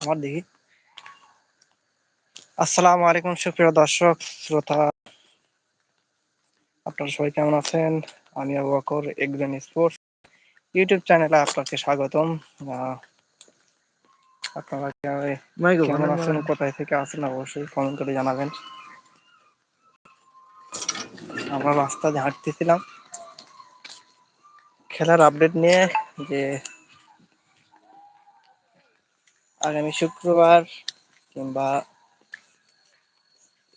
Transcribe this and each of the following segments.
আমার দেখি আসসালামু আলাইকুম সুপ্রিয় দর্শক শ্রোতা। আপনারা সবাই কেমন আছেন? আমি আবু বকর স্পোর্টস ইউটিউব চ্যানেলে আপনাকে স্বাগতম। আপনারা কেমন আছেন? কোথায় থেকে আছেন অবশ্যই কমেন্ট করে জানাবেন। আমরা রাস্তা হাঁটতেছিলাম। খেলার আপডেট নিয়ে যে আগামী শুক্রবার কিংবা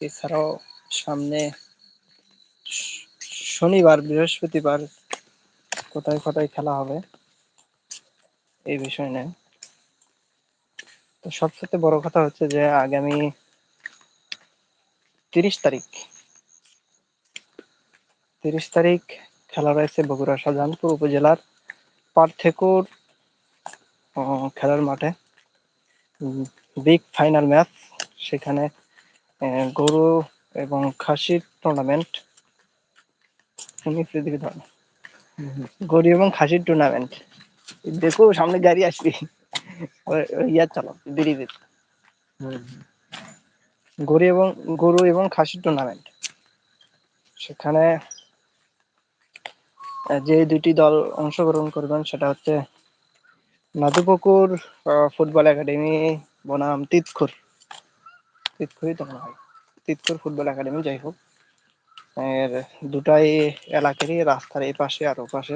এছাড়াও সামনে শনিবার, বৃহস্পতিবার কোথায় কোথায় খেলা হবে, এই বিষয় নিয়ে। তো সবচেয়ে বড় কথা হচ্ছে যে আগামী তিরিশ তারিখ তিরিশ তারিখ খেলা রয়েছে বগুড়া শাহজাহানপুর উপজেলার পার্থেকুর খেলার মাঠে। বিগ ফাইনাল ম্যাচ সেখানে গরু এবং খাসির টুর্নামেন্ট গরু এবং খাসির টুর্নামেন্ট দেখো, সামনে গাড়ি আসবি। ইয়ার চালো, ব্রিজের। গরু এবং গরু এবং খাসির টুর্নামেন্ট সেখানে যে দুটি দল অংশগ্রহণ করবেন, সেটা হচ্ছে আহ, ফুটবল একাডেমি বনাম তিতখুর। তিতখুরই তো মনে হয়। তিতখুর ফুটবল একাডেমি যাই হোক। এর দুটাই এলাকারই রাস্তার এই পাশে আর ও পাশে।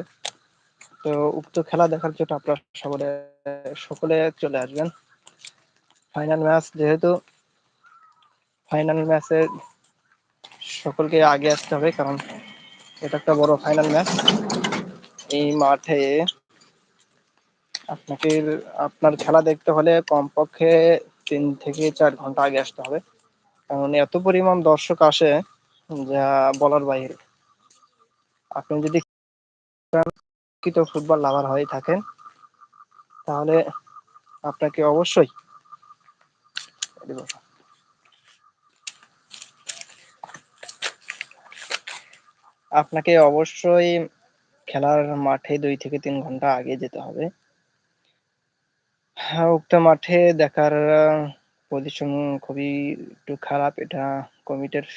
তো উক্ত খেলা দেখার জন্য আপনারা সকলে সকলে চলে আসবেন। ফাইনাল ম্যাচ যেহেতু ফাইনাল ম্যাচে সকলকে আগে আসতে হবে কারণ এটা একটা বড় ফাইনাল ম্যাচ। এই মাঠে আপনাকে আপনার খেলা দেখতে হলে কমপক্ষে তিন থেকে চার ঘণ্টা আগে আসতে হবে। কারণ এত পরিমাণ দর্শক আসে যা বলার বাইরে। আপনি যদি প্রকৃত ফুটবল লাভার হয়ে থাকেন, তাহলে আপনাকে অবশ্যই আপনাকে অবশ্যই খেলার মাঠে দুই থেকে তিন ঘণ্টা আগে যেতে হবে। হ্যাঁ উক্ত মাঠে দেখার পজিশন খুবই একটু খারাপ। এটা কমিটির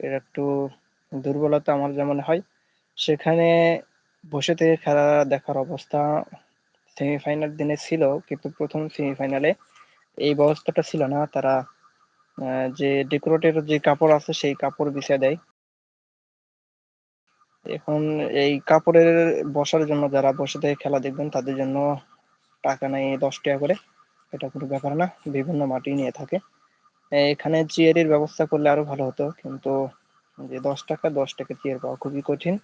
এর একটু দুর্বলতা আমার যেমন হয়। সেখানে বসে থেকে খেলা দেখার অবস্থা সেমিফাইনাল দিনে ছিল, কিন্তু প্রথম সেমিফাইনালে এই ব্যবস্থাটা ছিল না। তারা যে ডেকোরেটের যে কাপড় আছে, সেই কাপড় বিছিয়ে দেয়। এখন এই কাপড়ের বসার জন্য যারা বসে থেকে খেলা দেখবেন, তাদের জন্য টাকা নেয় দশ টাকা করে। এটা কোনো ব্যাপার না, বিভিন্ন মাটি নিয়ে থাকে। এখানে চেয়ারের ব্যবস্থা করলে আরও ভালো হতো, কিন্তু যে দশ টাকা দশ টাকা চেয়ার পাওয়া খুবই কঠিন।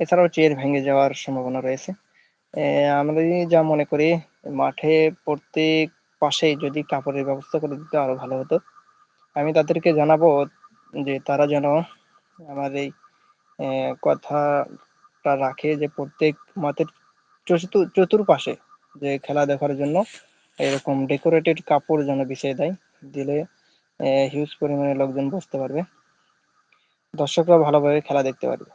এছাড়াও চেয়ার ভেঙে যাওয়ার সম্ভাবনা রয়েছে। আমরা যা মনে করি, মাঠে প্রত্যেক পাশেই যদি কাপড়ের ব্যবস্থা করে দিতে আরও ভালো হতো। আমি তাদেরকে জানাব যে তারা যেন আমার এই কথাটা রাখে যে প্রত্যেক মাঠের চতুর্পাশে যে খেলা দেখার জন্য এরকম ডেকোরেটেড কাপড় যেন বিছিয়ে দেয়, দিলে হিউজ পরিমাণে লোকজন বসতে পারবে। দর্শকরা ভালোভাবে খেলা দেখতে পারবে।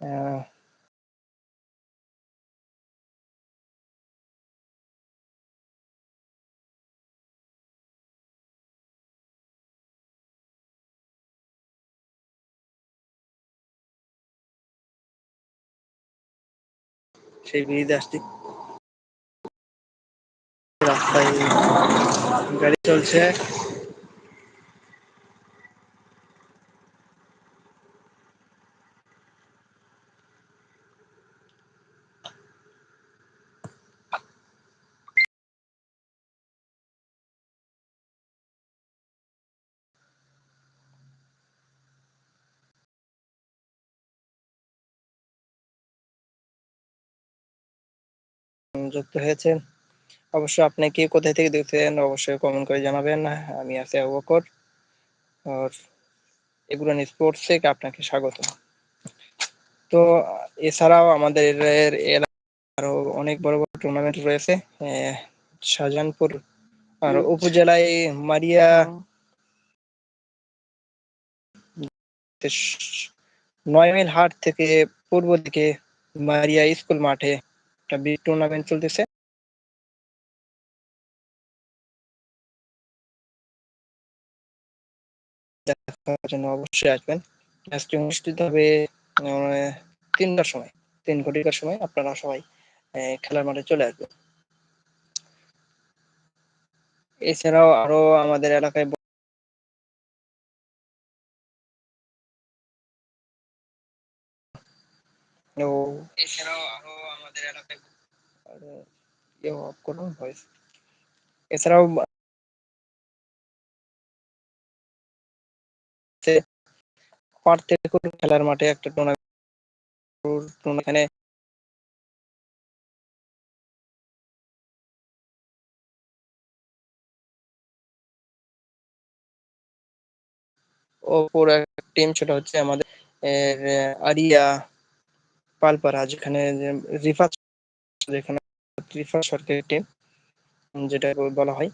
আহ, সেই ব্রিজে আসছি। রাস্তায় গাড়ি চলছে। যুক্ত হয়েছে অবশ্যই আপনি কে কোথায় থেকে দেখছেন অবশ্যই কমেন্ট করে জানাবেন। আমি আছি আবু বকর। আর এগুলো স্পোর্টস থেকে আপনাকে স্বাগত। তো এছাড়াও আমাদের এর আরও অনেক বড় বড় টুর্নামেন্ট রয়েছে। শাহজাহানপুর আর উপজেলায় মারিয়া নয় মাইল হাট থেকে পূর্ব দিকে মারিয়া স্কুল মাঠে একটা বিগ টুর্নামেন্ট চলতেছে। জন্য অবশ্যই আসবেন। ম্যাচটি অনুষ্ঠিত হবে তিনটার সময়, তিন ঘটিকার সময় আপনারা সবাই খেলার মাঠে চলে আসবেন। এছাড়াও আরও আমাদের এলাকায় এছাড়াও আরও ইয়ে অফ করুন ভয়েস এছাড়াও পার্থক্য খেলার মাঠে একটা টুর্নামেন্ট এখানে ওপর টিম সেটা হচ্ছে আমাদের আরিয়া পালপাড়া যেখানে রিফাত যেখানে রিফাত সরকারি টিম যেটা বলা হয়।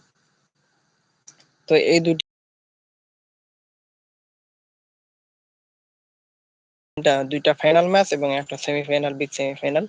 তো এই দুটি দুইটা ফাইনাল ম্যাচ এবং একটা সেমিফাইনাল বিগ সেমিফাইনাল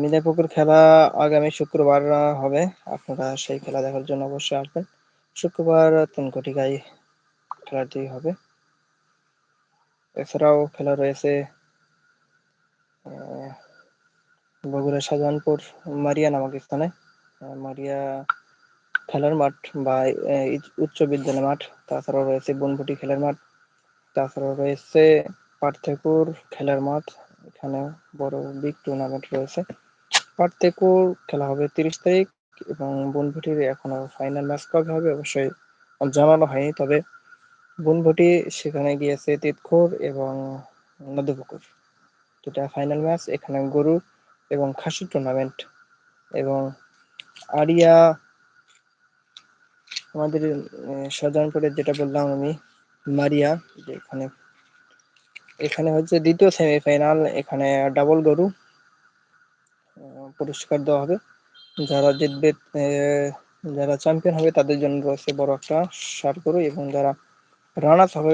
মির্জাপুকুর খেলা আগামী শুক্রবার হবে। আপনারা সেই খেলা দেখার জন্য অবশ্যই আসবেন। শুক্রবার তিন কোটিকায় খেলাটি হবে। এছাড়াও খেলা রয়েছে বগুড়া শাহজাহানপুর মারিয়া নামক স্থানে। মারিয়া খেলার মাঠ বা উচ্চ বিদ্যালয় মাঠ। তাছাড়াও রয়েছে বনবুটি খেলার মাঠ। তাছাড়াও রয়েছে পার্থেকুর খেলার মাঠ এখানে বড় বিগ টুর্নামেন্ট রয়েছে। পার্থেকুর খেলা হবে তিরিশ তারিখ এবং বনভুটির এখনও ফাইনাল ম্যাচ কবে হবে অবশ্যই জানানো হয়নি তবে বনভুটি সেখানে গিয়েছে তিতখোর এবং নদীপুকুর। দুটা ফাইনাল ম্যাচ এখানে গরু এবং খাসির টুর্নামেন্ট এবং আরিয়া আমাদের আহ, শাহজাহানপুরের যেটা বললাম আমি মারিয়া যে এখানে হচ্ছে দ্বিতীয় সেমিফাইনাল এখানে ডাবল গরু পুরস্কার দেওয়া হবে। যারা জিতবে যারা চ্যাম্পিয়ন হবে, তাদের জন্য রয়েছে বড় একটা সার গরু এবং যারা রানার্স হবে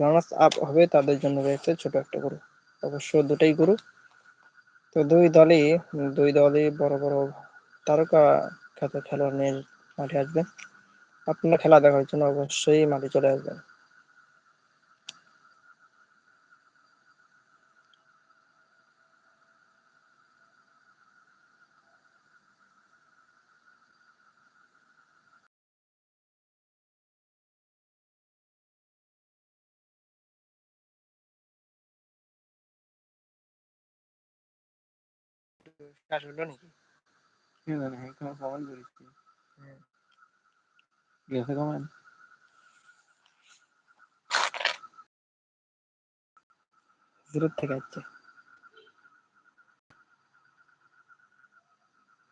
রানার্স আপ হবে, তাদের জন্য রয়েছে ছোট একটা গরু। অবশ্য দুটাই গরু। তো দুই দলই দুই দলই বড় বড় তারকা খ্যাত খেলোয়াড় নিয়ে মাঠে আসবে আপনারা খেলা দেখার জন্য অবশ্যই মাঠে চলে আসবেন। কাজ হলো নাকি জানি এখানে কমেন্ট করেছি। গেছে কমেন্ট? দূর থেকে আসছে।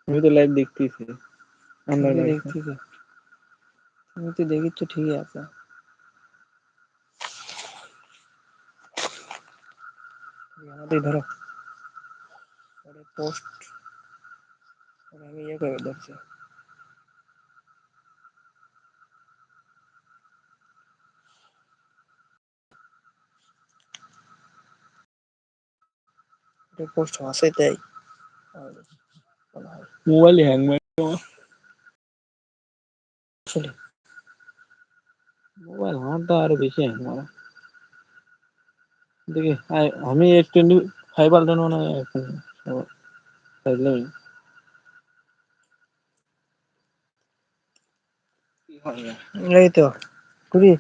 আমি তো লাইভ দেখতেছি। আমরা তুমি তো live দেখছি তো। তুমি তো দেখিচ্ছ ঠিকই আছে। আমাদের ধরো। পোস্ট আমি ইয়ে করে দেখছি পোস্ট আছে তাই মনে হয়। মোবাইল হ্যাং মারে আসলে মোবাইল আমার তো আরও বেশি হ্যাং মারে দেখি আই- আমি এস টোয়েন্টি ফাইভ আলট্রা মানে এখন চাইলাম এই তো, কুড়ি।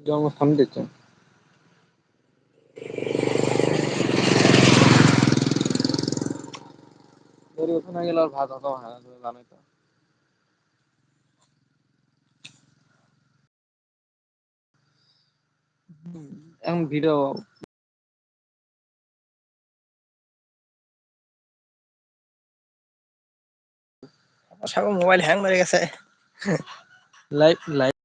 আমার সামনে দিচ্ছে ওখানে গেলে আর ভাত হতো হয় তুমি জানোই তো। এখন ভিডিও সাগর মোবাইল হ্যাং মেরে গেছে। লাইভ লাইভ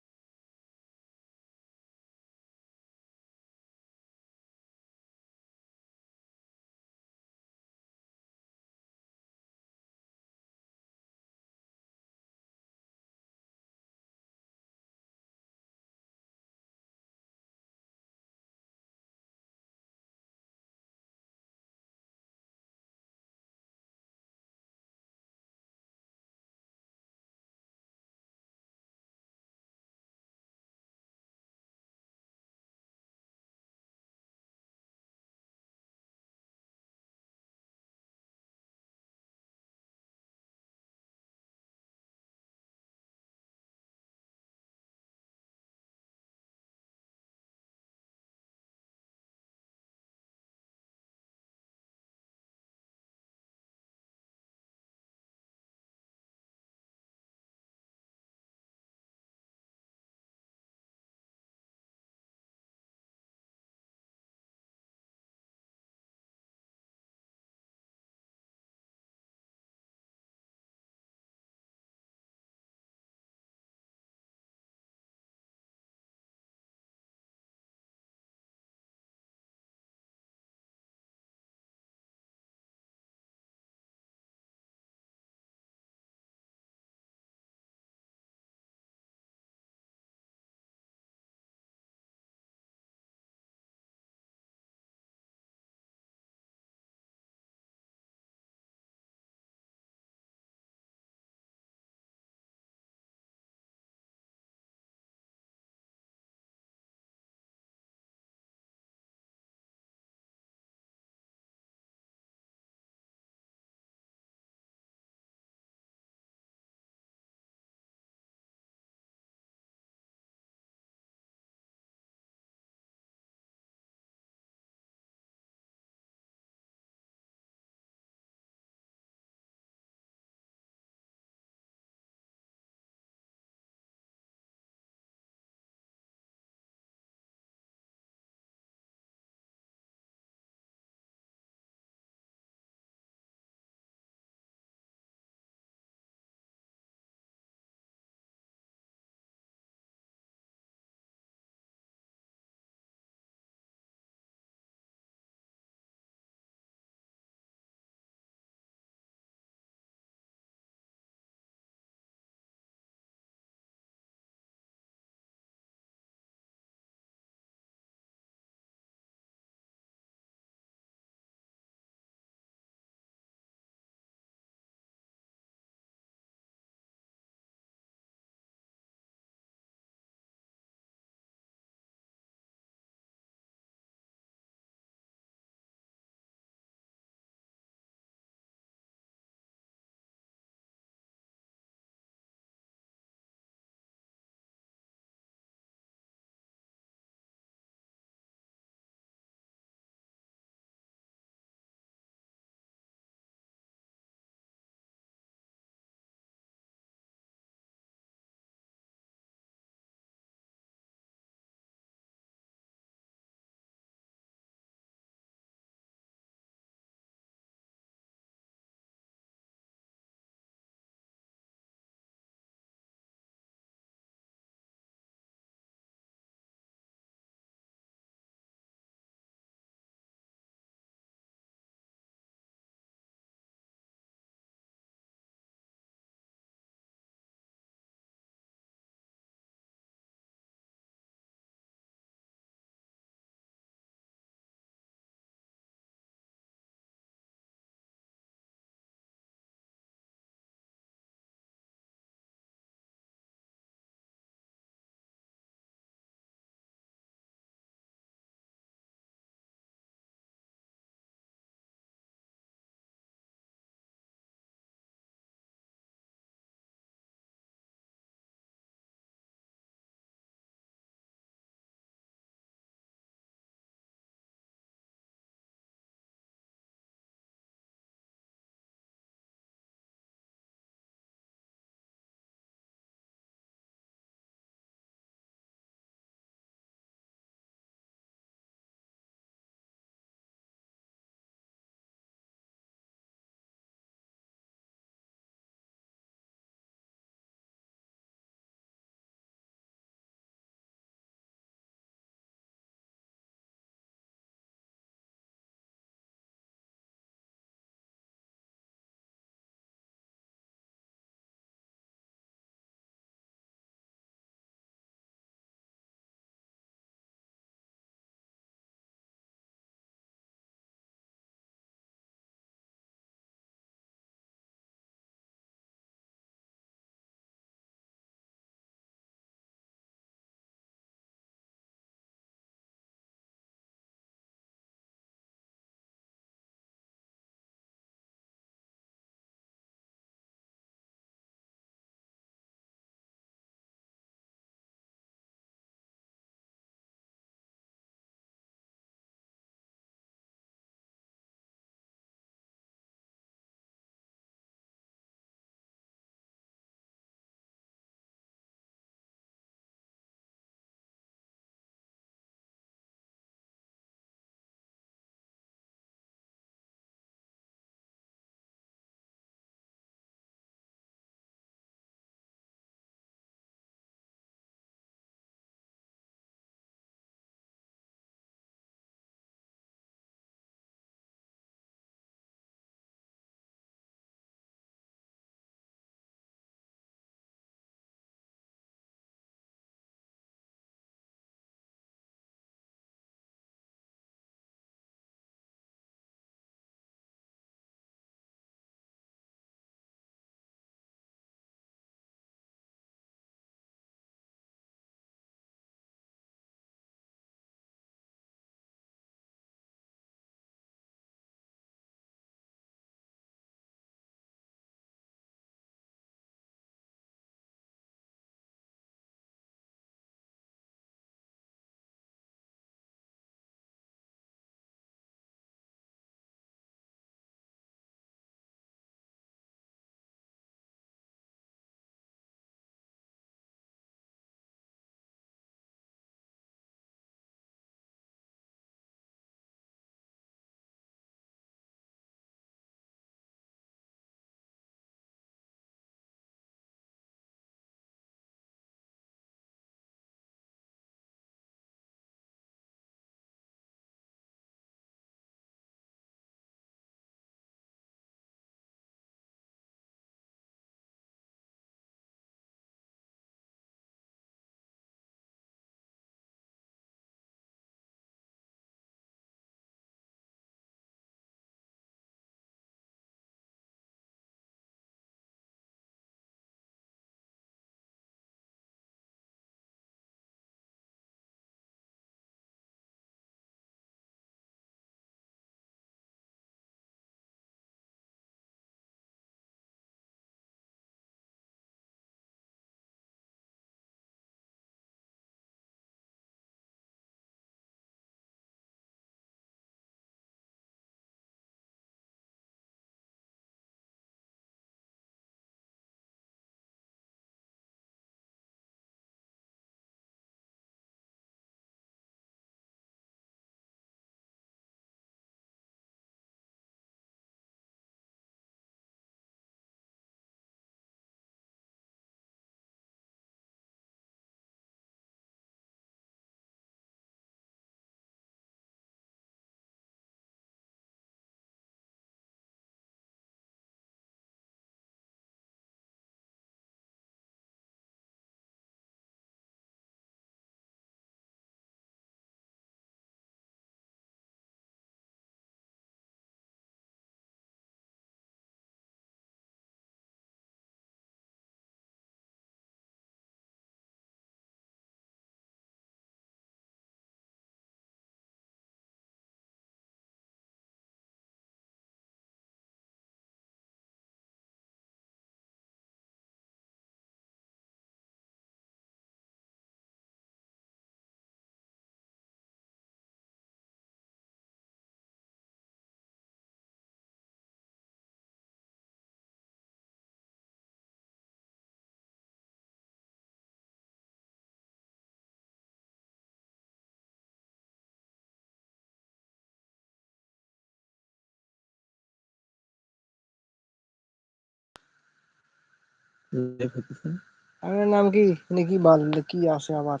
আরে নাম কি দেখি বাল কি আসে আবার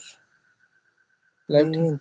লাইভ হুম